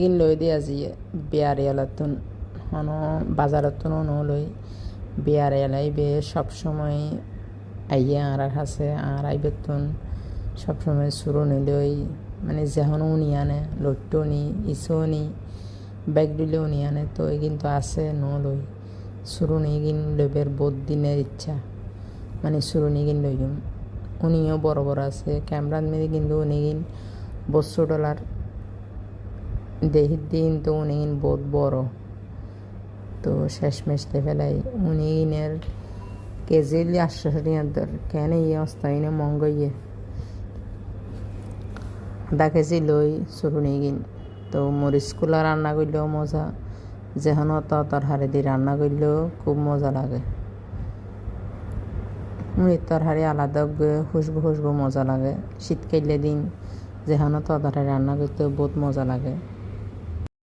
কিন লৈ দি আজি বিয়ারিয়ালাতুন হন বাজারতুন ন লই বিয়ারিয়ালাই বে সবসময় আইয়া আর হাসে আর আইবেতুন। সবসময় চুরুনি লই মানে যেহন উনি আনে লট্টনি ইসনি ব্যাগ দিলে উনি আনে তো এই কিন্তু আছে ন লই চুরুনি কিন লইবের বহুত দিনের ইচ্ছা মানে চুরুনি কিন লইম উনিও বড় বড় আছে ক্যামেরার মেয়ে কিন্তু উনি কিন বছর ডলার দেহির দিন তো উনি কিন বহুত বড়। তো শেষমেশ ফেলাই উনি কিনের কেজি আটশো টিয়াত্তর কেন ইয়ে অস্তায় না মঙ্গ ইয়ে আধা কেজি লই চুরুনি কিন তো মরিচ কুলা রান্না করলেও মজা, যেহন তর হারে দি রান্না করলেও খুব মজা লাগে। মুড়ির তরহারি আলাদা খুশবু খুশবু মজা লাগে। শীতকালে দিন যেখানে তরকারি রান্না করতে বহুত মজা লাগে।